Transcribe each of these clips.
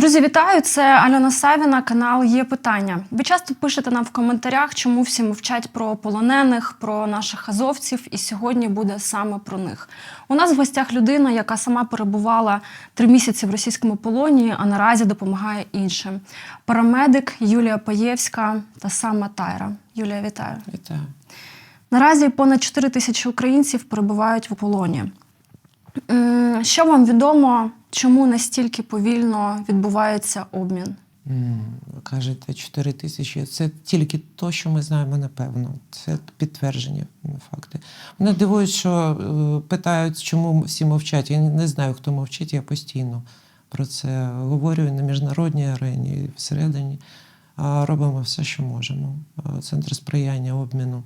Друзі, вітаю! Це Альона Савіна, канал Є питання. Ви часто пишете нам в коментарях, чому всі мовчать про полонених, про наших азовців, і сьогодні буде саме про них. У нас в гостях людина, яка сама перебувала три місяці в російському полоні, а наразі допомагає іншим. Парамедик Юлія Паєвська та сама Тайра. Юлія, вітаю. Вітаю. Наразі понад 4 тисячі українців перебувають в полоні. Що вам відомо, чому настільки повільно відбувається обмін? Кажете, 4 тисячі. Це тільки то, що ми знаємо напевно. Це підтверджені факти. Мене дивують, що е, питають, чому всі мовчать. Я не знаю, хто мовчить. Я постійно про це говорю на міжнародній арені, всередині. Робимо все, що можемо. Центр сприяння обміну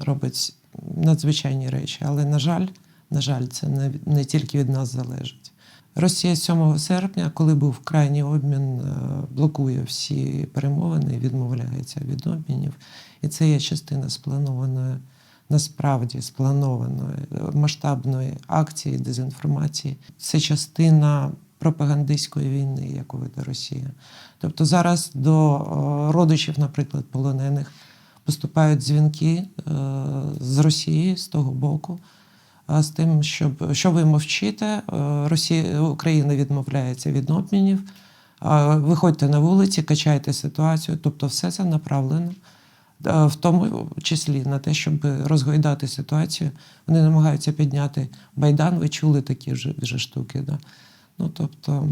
робить надзвичайні речі. Але, на жаль, на жаль, це не, не тільки від нас залежить. Росія 7 серпня, коли був крайній обмін, е, блокує всі перемовини, відмовляється від обмінів. І це є частина спланованої, насправді спланованої е, масштабної акції дезінформації. Це частина пропагандистської війни, яку веде Росія. Тобто зараз до е, родичів, наприклад, полонених поступають дзвінки з Росії з того боку. З тим, щоб що ви мовчите, е, Росія Україна відмовляється від обмінів. Виходьте на вулиці, качайте ситуацію. Тобто, все це направлено, е, в тому числі на те, щоб розгойдати ситуацію. Вони намагаються підняти Байдан. Ви чули такі вже, вже штуки. Да? Ну тобто,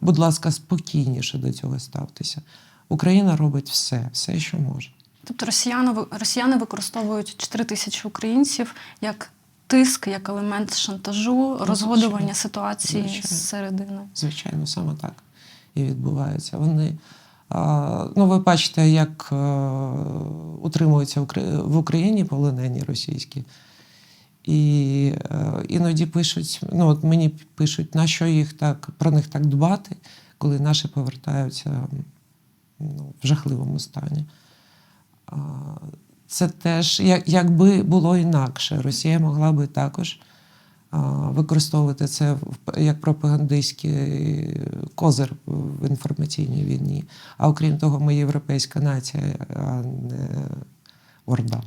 будь ласка, спокійніше до цього ставтеся. Україна робить все, все, що може. Тобто росіяни, росіяни використовують 4 тисячі українців як тиск, як елемент шантажу, розгодування звичайно. ситуації Звичайно. зсередини. Звичайно, саме так і відбувається. Вони, ну, ви бачите, як е, утримуються в Україні полонені російські. І е, іноді пишуть, ну от мені пишуть, на що їх так про них так дбати, коли наші повертаються ну, в жахливому стані. Це теж, як, якби було інакше, Росія могла би також використовувати це як пропагандистський козир в інформаційній війні. А окрім того, ми європейська нація, а не Орда.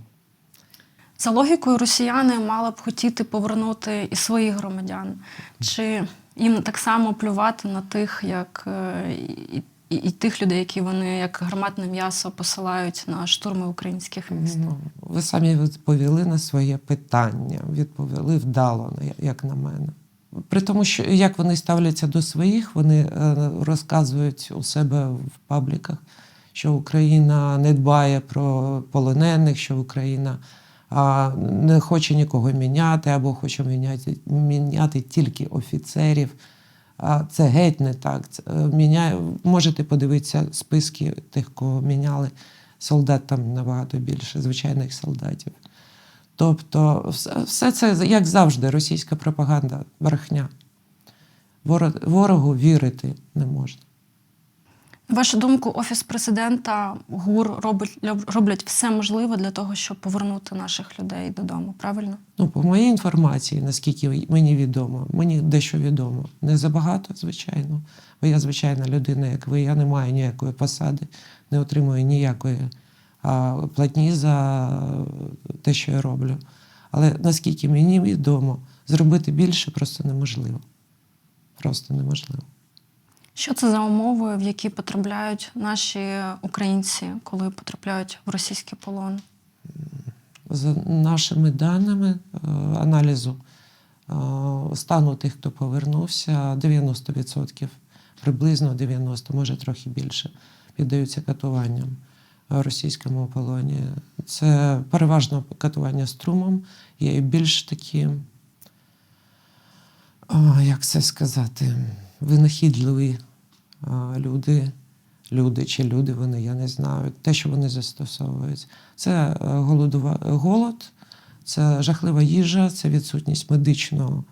За логікою, росіяни мали б хотіти повернути і своїх громадян. Чи їм так само плювати на тих, як е, і, і, і тих людей, які вони як гарматне м'ясо посилають на штурми українських міст? Ну, ви самі відповіли на своє питання, відповіли вдало, як на мене. При тому, що як вони ставляться до своїх, вони е, розказують у себе в пабліках, що Україна не дбає про полонених, що Україна не хоче нікого міняти, або хоче міняти, міняти тільки офіцерів. Це геть не так. Е, міняє, можете подивитися списки тих, кого міняли. Солдат там набагато більше, звичайних солдатів. Тобто, все це, як завжди, російська пропаганда, брехня. Ворогу вірити не можна. Вашу думку, офіс президента ГУР робить роблять все можливе для того, щоб повернути наших людей додому. Правильно? Ну, по моїй інформації, наскільки мені відомо, мені дещо відомо. Не забагато, звичайно. Бо я звичайна людина, як ви, я не маю ніякої посади, не отримую ніякої а, платні за те, що я роблю. Але наскільки мені відомо, зробити більше просто неможливо. Просто неможливо. Що це за умови, в які потрапляють наші українці, коли потрапляють в російський полон? За нашими даними е, аналізу е, стану тих, хто повернувся, 90%, приблизно 90%, може трохи більше, піддаються катуванням в російському полоні. Це переважно катування струмом, є і більш такі, як це сказати, винахідливі люди, люди чи люди вони, я не знаю, те, що вони застосовують. Це е, голодува... голод, це жахлива їжа, це відсутність медичного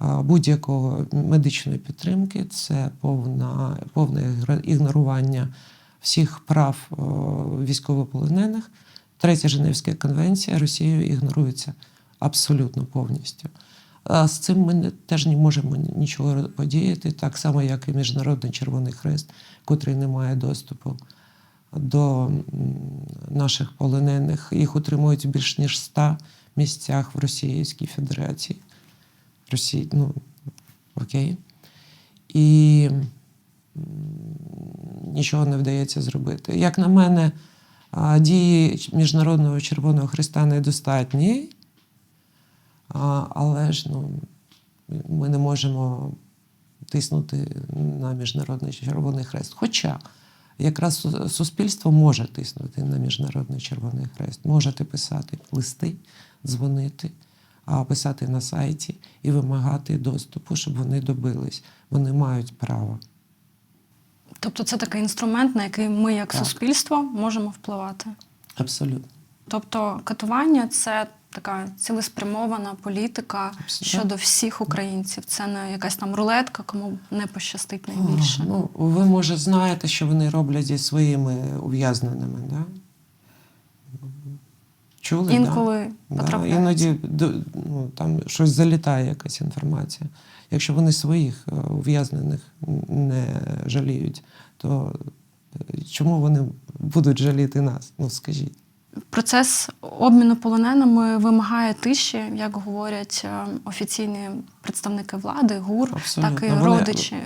будь-якого медичної підтримки, це повна, повне ігнорування всіх прав військовополонених. Третя Женевська конвенція Росією ігнорується абсолютно повністю. З цим ми теж не можемо нічого подіяти, так само, як і Міжнародний Червоний Хрест, котрий не має доступу до наших полонених. Їх утримують в більш ніж 100 місцях в Російській Федерації. Росії, ну, окей. І нічого не вдається зробити. Як на мене, дії Міжнародного Червоного Христа недостатні, а, але ж ну, ми не можемо тиснути на Міжнародний Червоний Хрест. Хоча якраз суспільство може тиснути на Міжнародний Червоний Хрест. Можете писати листи, дзвонити, писати на сайті і вимагати доступу, щоб вони добились. Вони мають право. Тобто це такий інструмент, на який ми, як Так. суспільство, можемо впливати. Абсолютно. Тобто катування це така цілеспрямована політика Абсолютно. щодо всіх українців. Це не якась там рулетка, кому не пощастить найбільше. Ну, ви, може, знаєте, що вони роблять зі своїми ув'язненими, да? Чули? Інколи да? потрапляється. Іноді ну, там щось залітає, якась інформація. Якщо вони своїх е, ув'язнених не жаліють, то е, чому вони будуть жаліти нас? Ну, скажіть. Процес обміну полоненими вимагає тиші, як говорять е, офіційні представники влади, ГУР, Абсолютно. так і Вони- родичі.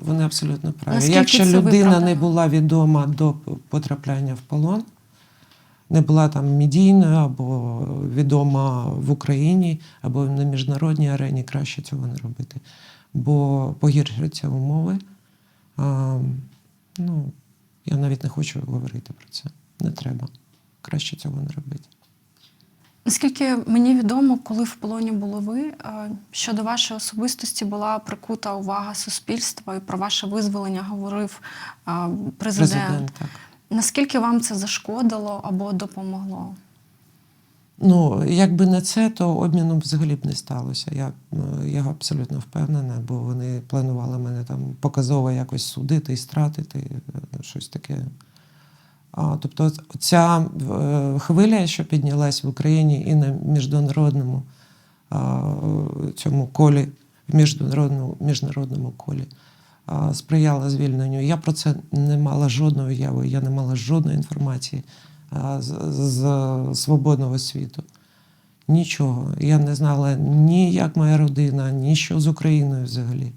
Вони абсолютно праві. Наскільки Якщо людина не була відома до потрапляння в полон, не була там медійною або відома в Україні, або на міжнародній арені, краще цього не робити. Бо погіршуються умови. А, ну, я навіть не хочу говорити про це. Не треба. Краще цього не робити. Наскільки мені відомо, коли в полоні були ви, е, щодо вашої особистості була прикута увага суспільства і про ваше визволення говорив е, президент. Президент так. Наскільки вам це зашкодило або допомогло? Ну, якби не це, то обміну взагалі б не сталося. Я, е, я абсолютно впевнена, бо вони планували мене там показово якось судити і стратити, е, щось таке. Тобто, ця е, хвиля, що піднялась в Україні і на міжнародному цьому колі, в міжнародному, міжнародному колі, сприяла звільненню. Я про це не мала жодної уяви, я не мала жодної інформації з, з свободного світу. Нічого. Я не знала ні як моя родина, ні що з Україною взагалі.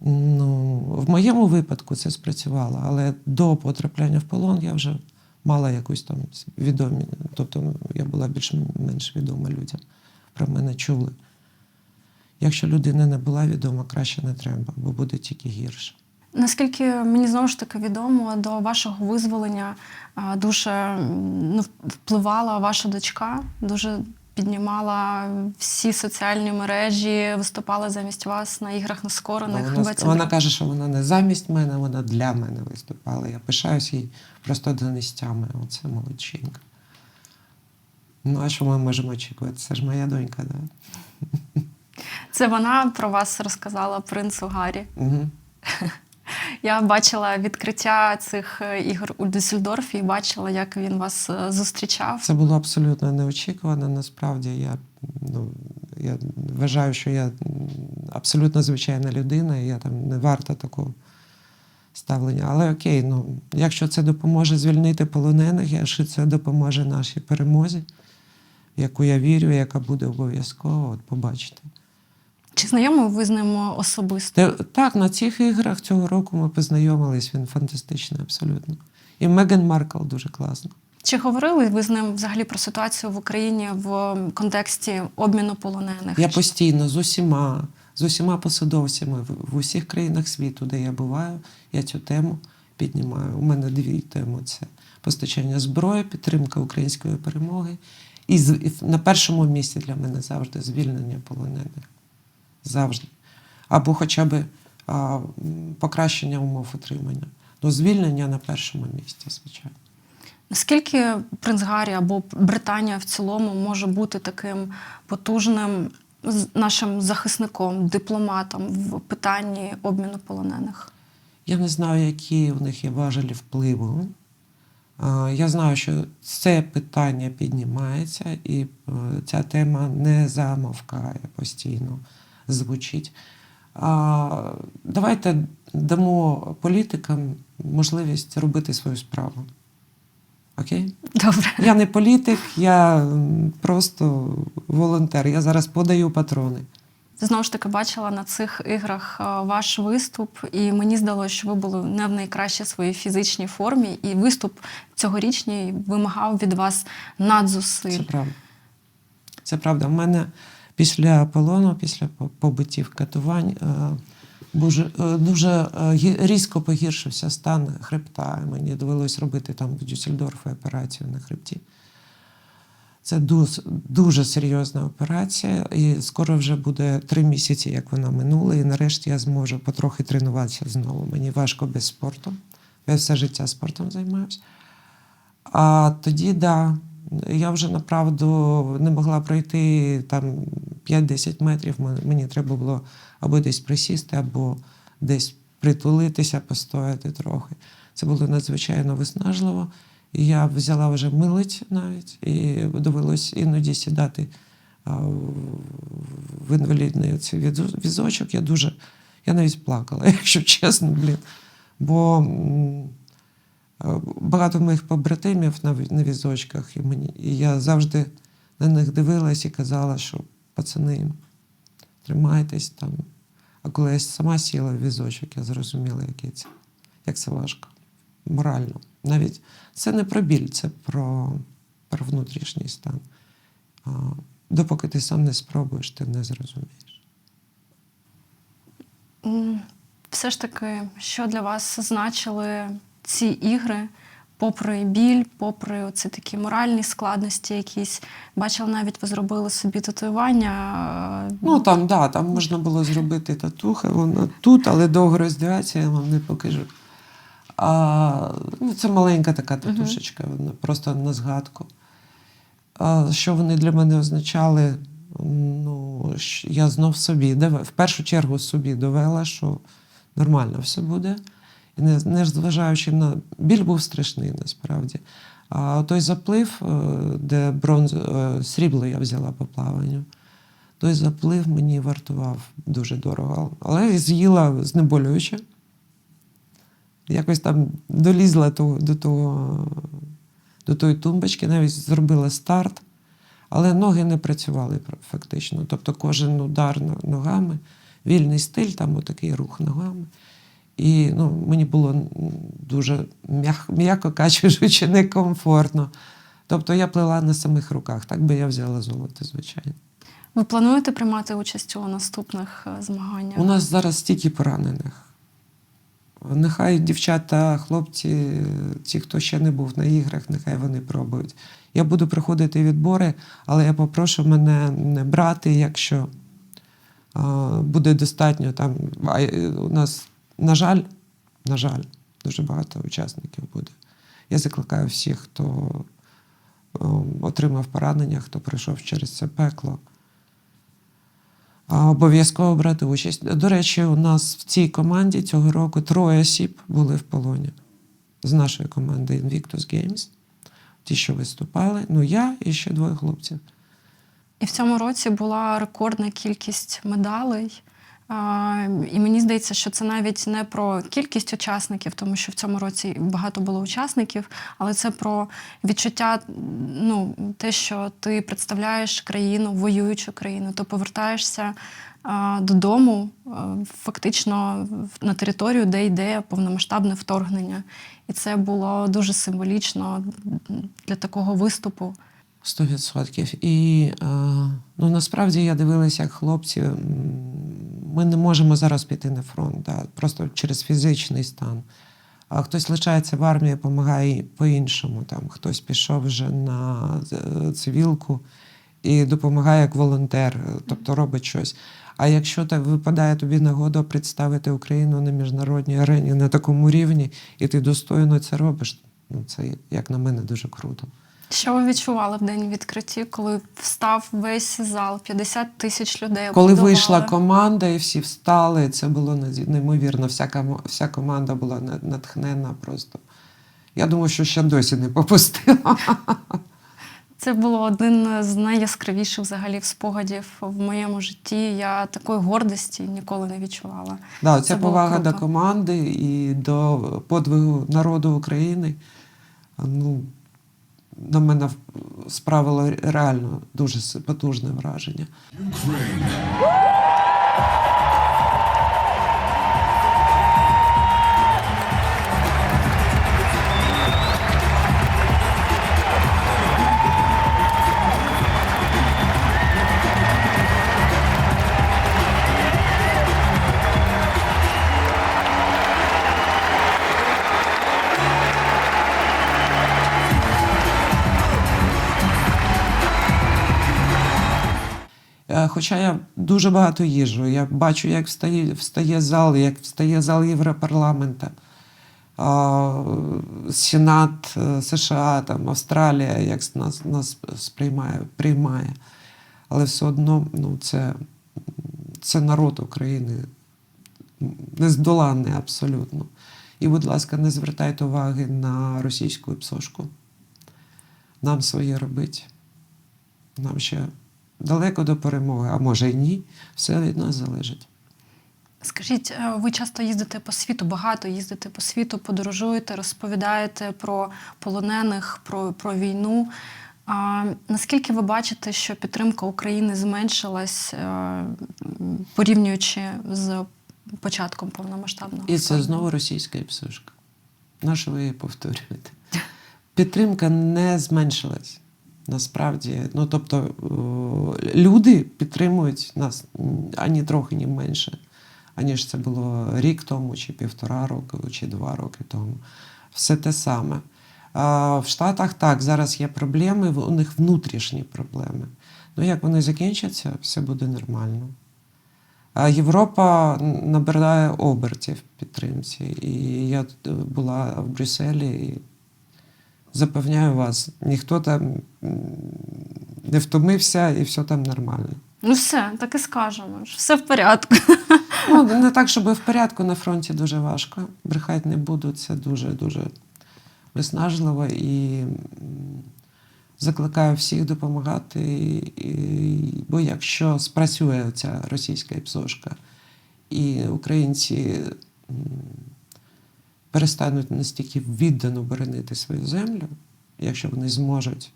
Ну, в моєму випадку це спрацювало, але до потрапляння в полон я вже мала якусь там відомі, тобто ну, я була більш-менш відома людям. Про мене чули. Якщо людина не була відома, краще не треба, бо буде тільки гірше. Наскільки мені знову ж таки відомо, до вашого визволення дуже ну, впливала ваша дочка, дуже піднімала всі соціальні мережі, виступала замість вас на іграх нескорених. вона, вона каже, що вона не замість мене, вона для мене виступала. Я пишаюсь їй просто донестями. Оце молодчинка. Ну, а що ми можемо очікувати? Це ж моя донька, так? Да? Це вона про вас розказала принцу Гаррі. Угу. Я бачила відкриття цих е, ігор у Дюссельдорфі і бачила, як він вас е, зустрічав. Це було абсолютно неочікувано. Насправді я, ну, я вважаю, що я абсолютно звичайна людина, і я там не варта такого ставлення. Але окей, ну, якщо це допоможе звільнити полонених, якщо це допоможе нашій перемозі, в яку я вірю, яка буде обов'язково, от побачите. Чи знайомі ви з ним особисто? Так, на цих іграх цього року ми познайомились, він фантастичний абсолютно. І Меган Маркл дуже класно. Чи говорили ви з ним взагалі про ситуацію в Україні в контексті обміну полонених? Я постійно з усіма, з усіма посадовцями в, усіх країнах світу, де я буваю, я цю тему піднімаю. У мене дві теми: це постачання зброї, підтримка української перемоги. І на першому місці для мене завжди звільнення полонених. Завжди. Або хоча б а, покращення умов утримання. Ну, звільнення на першому місці, звичайно. Наскільки принц Гаррі або Британія в цілому може бути таким потужним нашим захисником, дипломатом в питанні обміну полонених? Я не знаю, які у них є важелі впливу. Я знаю, що це питання піднімається, і е, ця тема не замовкає постійно, звучить. А, Давайте дамо політикам можливість робити свою справу. Окей? Добре. Я не політик, я просто волонтер. Я зараз подаю патрони. Знову ж таки бачила на цих іграх ваш виступ, і мені здалося, що ви були не в найкращій своїй фізичній формі, і виступ цьогорічний вимагав від вас надзусиль. Це правда. Це правда. У мене після полону, після по- побиттів катувань, е, дуже, е, дуже е, різко погіршився стан хребта. Мені довелось робити там в Дюссельдорфі операцію на хребті. Це дуже, серйозна операція, і скоро вже буде три місяці, як вона минула, і нарешті я зможу потрохи тренуватися знову. Мені важко без спорту. Я все життя спортом займаюся. А тоді, да, я вже направду не могла пройти там 5-10 метрів. Мені треба було або десь присісти, або десь притулитися, постояти трохи. Це було надзвичайно виснажливо. І я взяла вже милиць навіть, і довелось іноді сідати в- інвалідний цей візочок. Я дуже, я навіть плакала, якщо чесно, блін. Бо Багато моїх побратимів на, візочках, і, мені, і я завжди на них дивилась і казала, що пацани, тримайтесь там. А коли я сама сіла в візочок, я зрозуміла, який це, як це важко. Морально. Навіть це не про біль, це про, про внутрішній стан. А, допоки ти сам не спробуєш, ти не зрозумієш. Все ж таки, що для вас значили ці ігри, попри біль, попри оці такі моральні складності, якісь бачила, навіть ви зробили собі татуювання. е, Ну там, да, там можна було зробити татухи, воно тут, але довго роздиватися, я вам не покажу. А, ну, це маленька така татушечка, вона просто на згадку. А, що вони для мене означали? Ну, я знов собі в першу чергу собі довела, що нормально все буде. Не, не зважаючи на біль був страшний насправді. А той заплив, е, де бронз, е, срібло я взяла по плаванню, той заплив мені вартував дуже дорого. Але з'їла знеболююче. Якось там долізла того- до, того, до тої тумбочки, навіть зробила старт, але ноги не працювали фактично. Тобто кожен удар ногами, вільний стиль, там отакий рух ногами. І ну, мені було дуже, м'яко кажучи, некомфортно. Тобто я плела на самих руках, так би я взяла золото, звичайно. Ви плануєте приймати участь у наступних е, змаганнях? У нас зараз стільки поранених. Нехай дівчата, хлопці, ті, хто ще не був на іграх, нехай вони пробують. Я буду проходити відбори, але я попрошу мене не брати, якщо буде достатньо там. А у нас, на жаль, на жаль, дуже багато учасників буде. Я закликаю всіх, хто е, отримав поранення, хто пройшов через це пекло. Обов'язково брати участь. До речі, у нас в цій команді цього року троє осіб були в полоні з нашої команди Invictus Games. Ті, що виступали, ну я і ще двоє хлопців. І в цьому році була рекордна кількість медалей. І мені здається, що це навіть не про кількість учасників, тому що в цьому році багато було учасників, але це про відчуття, ну, те, що ти представляєш країну, воюючу країну, ти повертаєшся додому, фактично на територію, де йде повномасштабне вторгнення. І це було дуже символічно для такого виступу. Сто відсотків. І е, ну, насправді я дивилася, як хлопці. Ми не можемо зараз піти на фронт, да, просто через фізичний стан. А хтось лишається в армії, допомагає по-іншому. Там, хтось пішов вже на е, цивілку і допомагає як волонтер, е, тобто робить щось. А якщо так випадає тобі нагода представити Україну на міжнародній арені на такому рівні, і ти достойно це робиш, ну це як на мене дуже круто. Що ви відчували в день відкритті, коли встав весь зал, 50 тисяч людей? Коли аплодували? вийшла команда і всі встали, це було неймовірно. Вся, вся команда була на- натхненна просто. Я думаю, що ще досі не попустила. Це було один з найяскравіших взагалі спогадів в моєму житті. Я такої гордості ніколи не відчувала. Да, Це це повага круто. до команди і до подвигу народу України. Ну, на мене справило реально дуже потужне враження. Е, Хоча я дуже багато їжджу. Я бачу, як встає, встає зал, як встає зал Європарламента, Сенат е, США, там, Австралія, як нас, нас сприймає, приймає. Але все одно ну, це, це народ України нездоланний абсолютно. І, будь ласка, не звертайте уваги на російську псошку. Нам своє робить. Нам ще далеко до перемоги, а може й ні. Все від нас залежить. Скажіть, е, ви часто їздите по світу, багато їздите по світу, подорожуєте, розповідаєте про полонених, про, про війну. А, наскільки ви бачите, що підтримка України зменшилась, е, порівнюючи з початком повномасштабного? І це знову російська псошка. На що ви її повторюєте? Підтримка не зменшилась. Насправді, ну тобто люди підтримують нас ані трохи ні менше, аніж це було рік тому, чи півтора року, чи два роки тому. Все те саме. В Штатах так, зараз є проблеми, у них внутрішні проблеми. Ну, як вони закінчаться, все буде нормально. Європа набирає обертів підтримці. І я була в Брюсселі і запевняю вас, ніхто там не втомився і все там нормально. Ну все, так і скажемо. що Все в порядку. Ну, не так, щоб в порядку на фронті дуже важко. Брехати не буду, це дуже-дуже виснажливо і закликаю всіх допомагати. І, бо якщо спрацює ця російська псошка, і українці перестануть настільки віддано боронити свою землю, якщо вони зможуть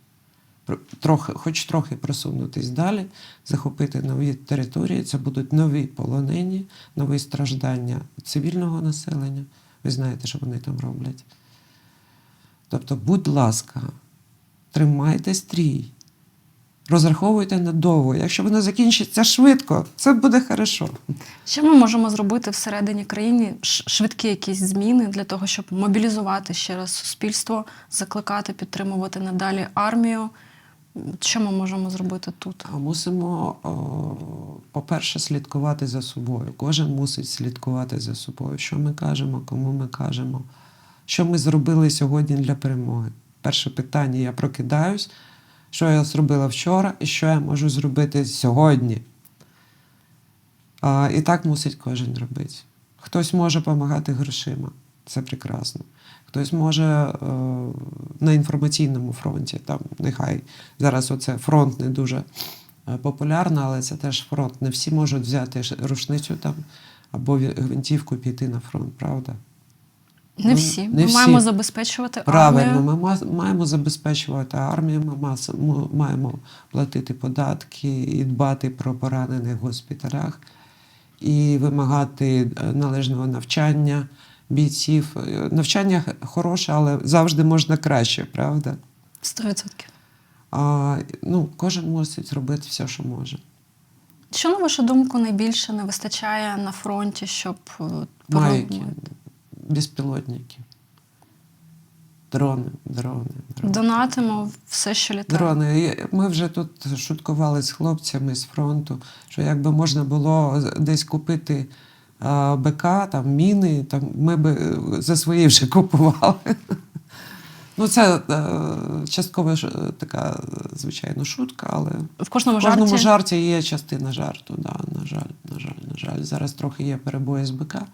трохи, хоч трохи просунутись далі, захопити нові території, це будуть нові полонені, нові страждання цивільного населення. Ви знаєте, що вони там роблять. Тобто, будь ласка, тримайте стрій. Розраховуйте надовго. Якщо воно закінчиться швидко, це буде хорошо. Що ми можемо зробити всередині країни? Швидкі якісь зміни для того, щоб мобілізувати ще раз суспільство, закликати, підтримувати надалі армію. Що ми можемо зробити тут? Мусимо, по-перше, слідкувати за собою. Кожен мусить слідкувати за собою. Що ми кажемо, кому ми кажемо, що ми зробили сьогодні для перемоги. Перше питання: я прокидаюсь, що я зробила вчора і що я можу зробити сьогодні. А, і так мусить кожен робити. Хтось може допомагати грошима, це прекрасно. Хтось може е, на інформаційному фронті, там нехай зараз оце фронт не дуже е, популярно, але це теж фронт. Не всі можуть взяти рушницю там або гвинтівку піти на фронт, правда? Не всі. не ми всі. маємо забезпечувати Правильно, армію. ми маємо забезпечувати армію, ми мас- маємо платити податки і дбати про поранених в госпіталях, і вимагати е, належного навчання бійців. Е, Навчання хороше, але завжди можна краще, правда? 100%. А, ну, кожен мусить робити все, що може. Що, на вашу думку, найбільше не вистачає на фронті, щоб е, Майки? Безпілотники, дрони, дрони, дрони. донатимо все, що літає? Дрони. І Ми вже тут шуткували з хлопцями з фронту, що якби можна було десь купити а, БК, там міни, там ми би е, за свої вже купували. Ну, це е, частково е, така, звичайно, шутка, але В кожному, в кожному жарті жарті є частина жарту. Да, на жаль, на жаль, на жаль. Зараз трохи є перебої з БК, е,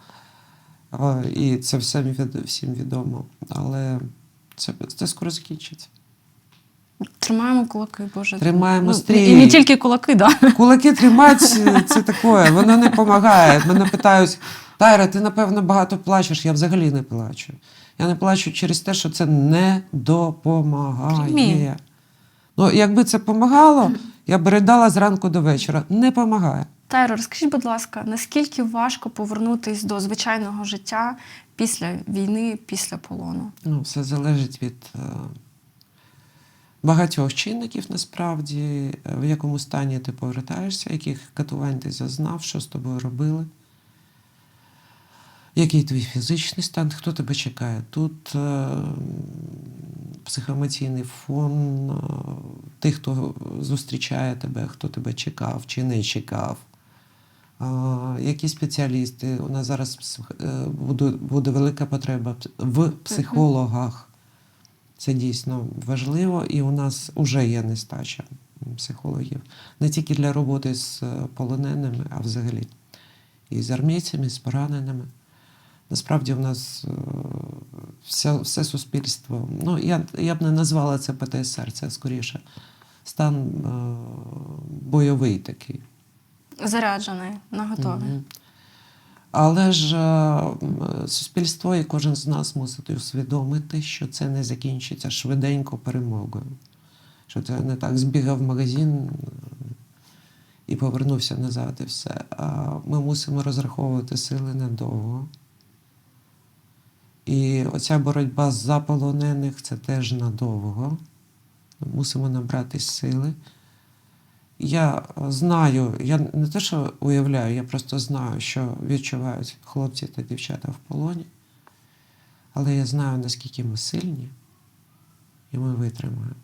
і це всім, всім відомо. Але Це, це скоро закінчиться. Тримаємо кулаки, Боже. Тримаємо Ну, стрій. І не тільки кулаки, да. Кулаки тримати це таке, воно не допомагає. Мене питають, Тайра, ти напевно багато плачеш. Я взагалі не плачу. Я не плачу через те, що це не допомагає. Розумію. Ну, якби це допомагало, я б ридала зранку до вечора. Не допомагає. Тайро, розкажіть, будь ласка, наскільки важко повернутись до звичайного життя після війни, після полону? Ну, все залежить від е, багатьох чинників насправді, е, в якому стані ти повертаєшся, яких катувань ти зазнав, що з тобою робили. Який твій фізичний стан, хто тебе чекає? Тут е, психоемоційний фон е, тих, хто зустрічає тебе, хто тебе чекав чи не чекав. Які спеціалісти? У нас зараз е, буде, велика потреба в психологах. Це дійсно важливо, і у нас вже є нестача психологів. Не тільки для роботи з е, полоненими, а взагалі. І з армійцями, і з пораненими. Насправді в нас е, все, все суспільство. Ну, я, я б не назвала це ПТСР, це скоріше стан бойовий такий. Заряджений, наготовий. Мгм. Але ж е, суспільство і кожен з нас мусить усвідомити, що це не закінчиться швиденько перемогою. Що це не так збігав в магазин е, і повернувся назад, і все. А ми мусимо розраховувати сили надовго. І оця боротьба за полонених це теж надовго. Мусимо набрати сили. Я знаю, я не те, що уявляю, я просто знаю, що відчувають хлопці та дівчата в полоні. Але я знаю, наскільки ми сильні, і ми витримаємо.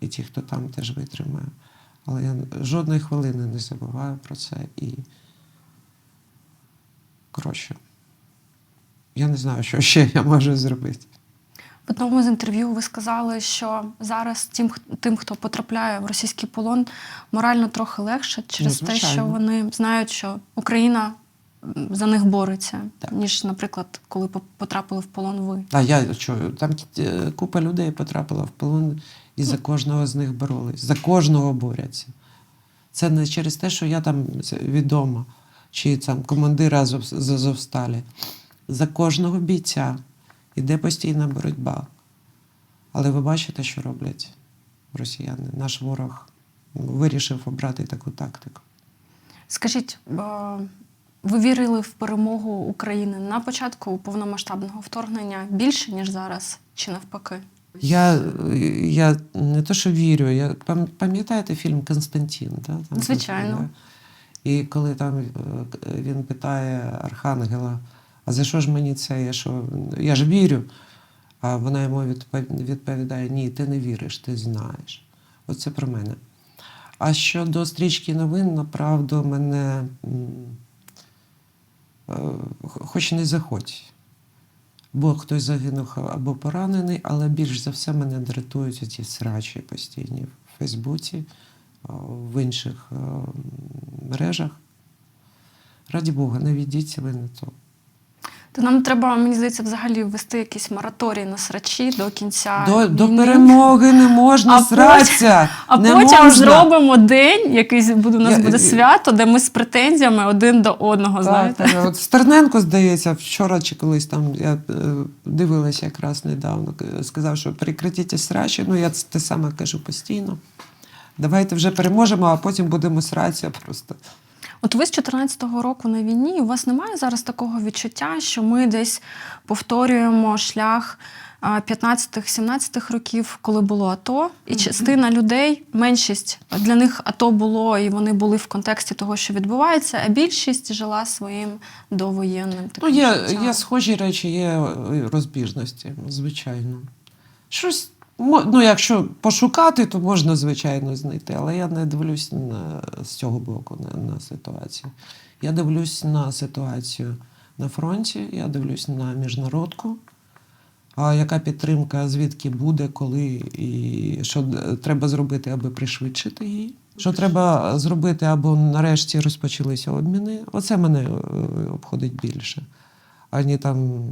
І ті, хто там теж витримає. Але я жодної хвилини не забуваю про це і. Коротше, я не знаю, що ще я можу зробити. В одному з інтерв'ю ви сказали, що зараз тим, тим, хто потрапляє в російський полон, морально трохи легше через те, що вони знають, що Україна за них бореться, Так. ніж, наприклад, коли потрапили в полон ви. А я чую, там е, купа людей потрапила в полон, і за кожного з них боролись. За кожного борються. Це не через те, що я там відома, чи там командир з Азовсталі. За кожного бійця іде постійна боротьба. Але ви бачите, що роблять росіяни. Наш ворог вирішив обрати таку тактику. Скажіть, е, ви вірили в перемогу України на початку повномасштабного вторгнення більше, ніж зараз, чи навпаки? Я, я не то, що вірю, я пам'ятаєте фільм Константин? Да? Там Звичайно. І коли там е, він питає Архангела, а за що ж мені це? Я, що, я ж вірю. А вона йому відповідає: Ні, ти не віриш, ти знаєш. Оце про мене. А щодо стрічки новин, направду, мене е, хоч не заходь. Бо хтось загинув або поранений, але більш за все мене дратують ці срачі постійні в Фейсбуці, в інших е, мережах. Раді Бога, не ведіться ви на то. То нам треба, мені здається, взагалі ввести якийсь мораторій на срачі до кінця. До, до війни. перемоги не можна А сратися. А не потім можна. зробимо день, якийсь буде у нас Я- буде свято, де ми з претензіями один до одного. Так, знаєте? так. От Стерненко, здається, вчора чи колись там я е, дивилася якраз недавно, сказав, що прекратіть срачі. Ну, я це те саме кажу постійно. Давайте вже переможемо, а потім будемо сратися просто. От ви з 14-го року на війні, у вас немає зараз такого відчуття, що ми десь повторюємо шлях 15-17 років, коли було АТО, і частина людей, меншість для них АТО було, і вони були в контексті того, що відбувається, а більшість жила своїм довоєнним Ну, є, життям. є схожі речі, є е, розбіжності, звичайно. Щось, ну, якщо пошукати, то можна, звичайно, знайти. Але я не дивлюсь на, з цього боку на, на ситуацію. Я дивлюсь на ситуацію на фронті, я дивлюсь на міжнародку. А яка підтримка, звідки буде, коли і що треба зробити, аби пришвидшити її? Що треба зробити, аби нарешті розпочалися обміни? Оце мене е, обходить більше. Ані там.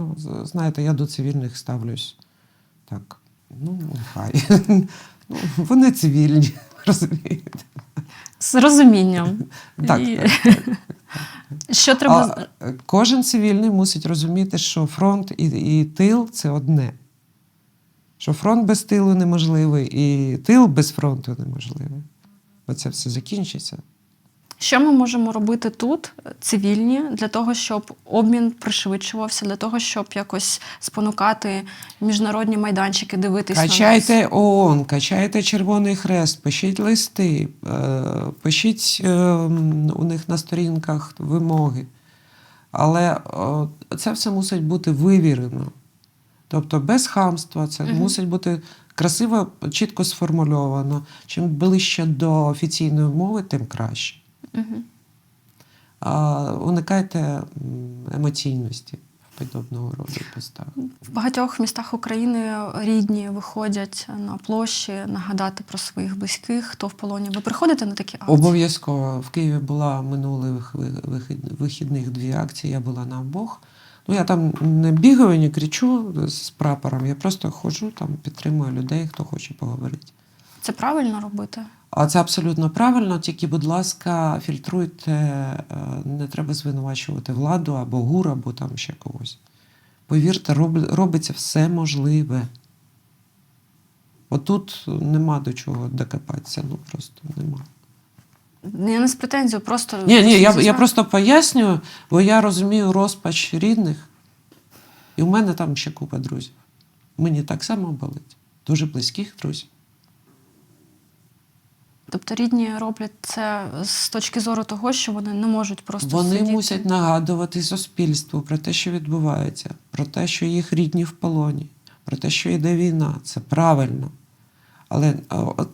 Ну, знаєте, я до цивільних ставлюсь так. Ну, нехай. Ну, вони цивільні, розумієте? З розумінням. Так, І- так, так. Що треба А, кожен цивільний мусить розуміти, що фронт і, і тил це одне. Що фронт без тилу неможливий, і тил без фронту неможливий. Бо це все закінчиться. Що ми можемо робити тут, цивільні, для того, щоб обмін пришвидшувався, для того, щоб якось спонукати міжнародні майданчики, дивитись на нас? Качайте ООН, качайте Червоний Хрест, пишіть листи, е, пишіть е, у них на сторінках вимоги. Але це все мусить бути вивірено. Тобто без хамства, це Мгм. мусить бути красиво, чітко сформульовано. Чим ближче до офіційної мови, тим краще. А, уникайте емоційності подобного роду постав. В багатьох містах України рідні виходять на площі нагадати про своїх близьких, хто в полоні. Ви приходите на такі акції? Обов'язково. В Києві була минулих вихідних дві акції, я була на обох. Ну, я там не бігаю, не кричу з прапором, я просто ходжу, там, підтримую людей, хто хоче поговорити. Це правильно робити? А це абсолютно правильно, тільки, будь ласка, фільтруйте, е, не треба звинувачувати владу або ГУР, або там ще когось. Повірте, роб- робиться все можливе. Отут нема до чого докопатися, ну просто нема. Я не з претензією, просто Ні, ні, я, я просто пояснюю, бо я розумію розпач рідних, і в мене там ще купа друзів. Мені так само болить. Дуже близьких друзів. Тобто рідні роблять це з точки зору того, що вони не можуть просто Вони сидіти. мусять нагадувати суспільству про те, що відбувається, про те, що їх рідні в полоні, про те, що йде війна. Це правильно. Але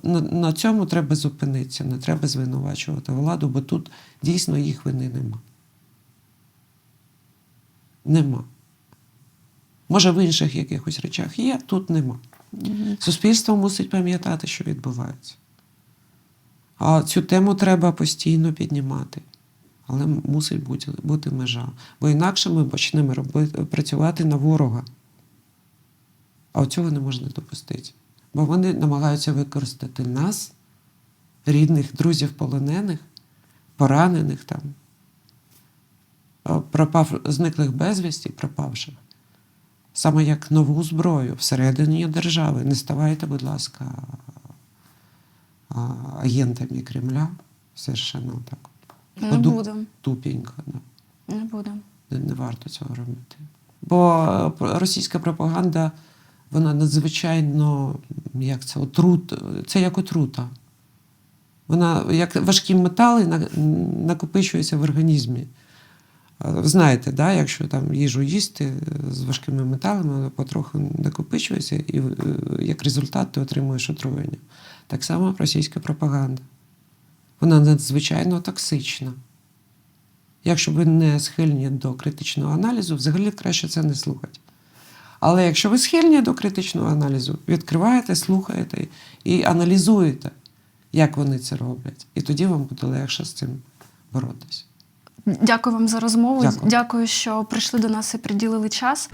на, на цьому треба зупинитися, не треба звинувачувати владу, бо тут дійсно їх вини нема. Нема. Може, в інших якихось речах є, тут нема. Суспільство мусить пам'ятати, що відбувається. А цю тему треба постійно піднімати. Але мусить бути, бути межа. Бо інакше ми почнемо робити, працювати на ворога. А цього не можна допустити. Бо вони намагаються використати нас, рідних, друзів полонених, поранених там, пропав, зниклих безвісті, пропавших. Саме як нову зброю всередині держави. Не ставайте, будь ласка, агентами Кремля. Совершенно так. Не Поду- будемо. Тупенько. Да. Не будемо. Не, не варто цього робити. Бо е, російська пропаганда, вона надзвичайно, як це, отрут, це як отрута. Вона як важкі метали на- накопичуються в організмі. Ви Знаєте, да, якщо там їжу їсти е, з важкими металами, вона потроху накопичується, і е, як результат ти отримуєш отруєння. Так само російська пропаганда. Вона надзвичайно токсична. Якщо ви не схильні до критичного аналізу, взагалі краще це не слухати. Але якщо ви схильні до критичного аналізу, відкриваєте, слухаєте і аналізуєте, як вони це роблять. І тоді вам буде легше з цим боротися. Дякую вам за розмову. Дякую. Дякую, що прийшли до нас і приділили час.